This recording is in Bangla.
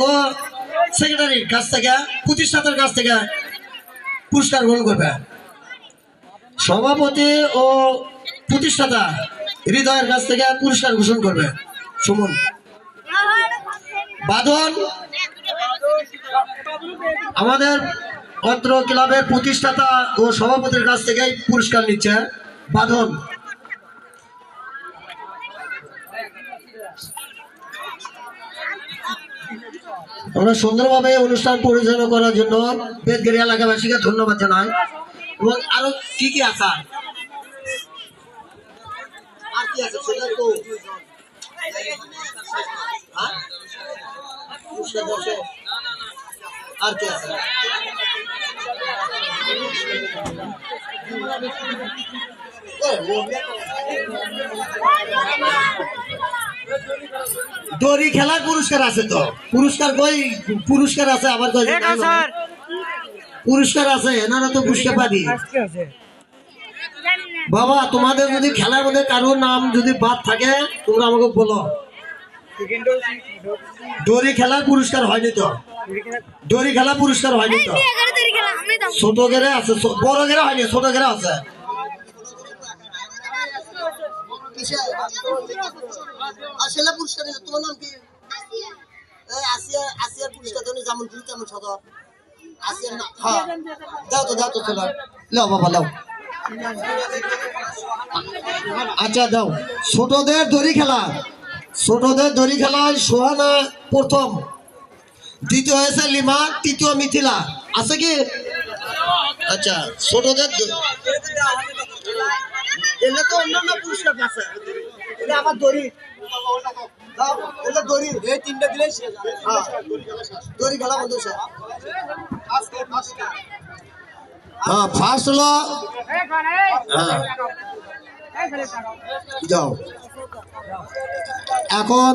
ও সেক্রেটারির কাছ থেকে, প্রতিষ্ঠাতার কাছ থেকে পুরস্কার গ্রহণ করবে। সভাপতি ও প্রতিষ্ঠাতা হৃদয়ের কাছ থেকে পুরস্কার ঘোষণা করবে। সুমন। বাদন আমাদের অত্র ক্লাবের প্রতিষ্ঠাতা ও সভাপতির কাছ থেকে পুরস্কার নিচ্ছে বাদন আমরা সুন্দরভাবে অনুষ্ঠান পরিচালনা করার জন্য বেদগিরি এলাকাবাসীকে ধন্যবাদ জানাই। এবং আরও কি কি আছে? আর কি আছে? আর কি আছে? দড়ি খেলার পুরস্কার আছে তো। পুরস্কার কই? পুরস্কার আছে আবার কই পুরস্কার আছে এনারা তো বুঝতে পারি বাবা তোমাদের যদি খেলার মধ্যে কারোর নাম যদি বাদ থাকে তোমরা আমাকে বলো। দড়ি খেলার পুরস্কার হয়নি তো? দড়ি খেলা পুরস্কার হয়নি তো? ছোট গেরে আছে বড় গেরে হয়নি ছোট গেরে আছে। আসলে পুরস্কার তোমার নাম কি? এই আসিয়া আসিয়ার পুরস্কার তুমি যেমন তুমি তেমন সদর? আসিয়ার না হ্যাঁ দাও তো দাও তো চলো লাও বাবা লাও। আচ্ছা দাও। ছোটদের দড়ি খেলা। ছোটদের দড়ি খেলায় সোহানা প্রথম। দ্বিতীয় হয়েছে লিমা তৃতীয় মিথিলা। আছে কি? আচ্ছা ছোটদের এলে তো অন্যান্য পুরস্কার আছে এটা আমার দড়ি। এটা দড়ি। এই তিনটা দিলে হ্যাঁ। দড়ি খেলা বন্ধ স্যার হ্যাঁ ফার্স্ট হলো হ্যাঁ। যাও। এখন